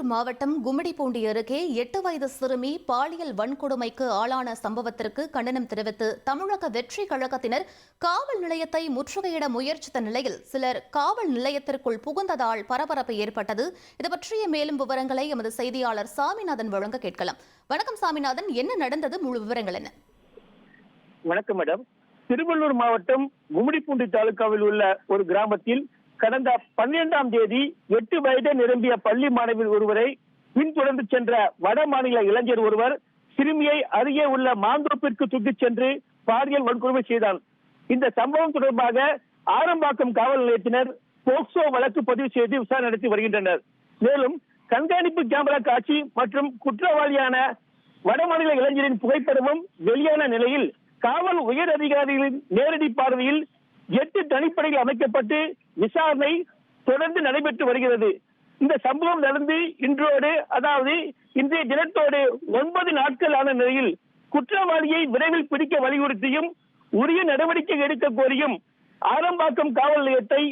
திருவள்ளூர் மாவட்டம் கும்மிடிப்பூண்டி அருகே எட்டு வயது சிறுமி பாலியல் வன்கொடுமைக்கு ஆளான சம்பவத்திற்கு கண்டனம் தெரிவித்து தமிழக வெற்றி கழகத்தினர் காவல் நிலையத்தை முற்றுகையிட முயற்சித்த நிலையில் சிலர் காவல் நிலையத்திற்குள் புகுந்ததால் பரபரப்பு ஏற்பட்டது. இது பற்றிய மேலும் விவரங்களை எமது செய்தியாளர் சாமிநாதன் வழங்க கேட்கலாம். வணக்கம் சாமிநாதன் என்ன நடந்தது? முழு விவரங்கள் என்ன? வணக்கம் மேடம். திருவள்ளூர் மாவட்டம் கும்மிடிப்பூண்டி தாலுகாவில் உள்ள ஒரு கிராமத்தில் கடந்த பன்னிரெண்டாம் தேதி எட்டு வயது நிரம்பிய பள்ளி மாணவி ஒருவரை பின்தொடர்ந்து சென்ற வட மாநில இளைஞர் ஒருவர் சிறுமியை அருகே உள்ள மாந்தோப்பிற்கு தூக்கிச் சென்று பாலியல் வன்கொடுமை செய்தார். இந்த சம்பவம் தொடர்பாக ஆரம்பாக்கம் காவல் நிலையத்தினர் போக்சோ வழக்கு பதிவு செய்து விசாரணை நடத்தி வருகின்றனர். மேலும் கண்காணிப்பு கேமரா காட்சி மற்றும் குற்றவாளியான வடமாநில இளைஞரின் புகைப்படமும் வெளியான நிலையில் காவல் உயர் அதிகாரிகளின் நேரடி பார்வையில் எட்டு தனிப்படைகள் அமைக்கப்பட்டு விசாரணை தொடர்ந்து நடைபெற்று வருகிறது. இந்த சம்பவம் நடந்து இன்றோடு அதாவது இன்றைய தினத்தோடு ஒன்பது நாட்கள் ஆன நிலையில் குற்றவாளியை விரைவில் பிடிக்க வலியுறுத்தியும் உரிய நடவடிக்கை எடுக்க கோரியும் ஆரம்பாக்கம் காவல் நிலையத்தை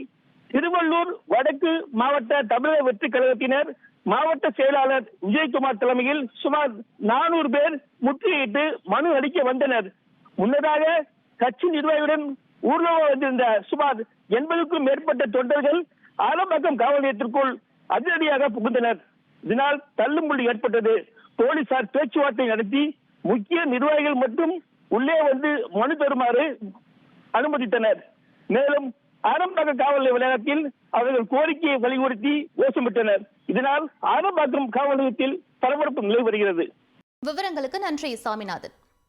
திருவள்ளூர் வடக்கு மாவட்ட தமிழக வெற்றி கழகத்தினர் மாவட்ட செயலாளர் விஜயகுமார் தலைமையில் சுமார் நானூறு பேர் முற்றுகையிட்டு மனு அளிக்க வந்தனர். முன்னதாக கட்சி நிர்வாகியுடன் ஊர்வலம் வந்திருந்த சுமார் எண்பதுக்கும் மேற்பட்ட தொண்டர்கள் ஆலம்பாக்கம் காவல் நிலையத்திற்குள் அதிரடியாக புகுந்தனர். இதனால் தள்ளுமுள்ளி ஏற்பட்டது. போலீசார் பேச்சுவார்த்தை நடத்தி முக்கிய நிர்வாகிகள் மட்டும் உள்ளே வந்து மனு தருமாறு அனுமதித்தனர். மேலும் ஆரம்பாக்கம் காவல் நிலைய வளாகத்தில் அவர்கள் கோரிக்கையை வலியுறுத்தி கோஷமிட்டனர் இதனால் ஆரம்பாக்கம் காவல் நிலையத்தில் பரபரப்பு நிலை வருகிறது. விவரங்களுக்கு நன்றி சாமிநாதன்.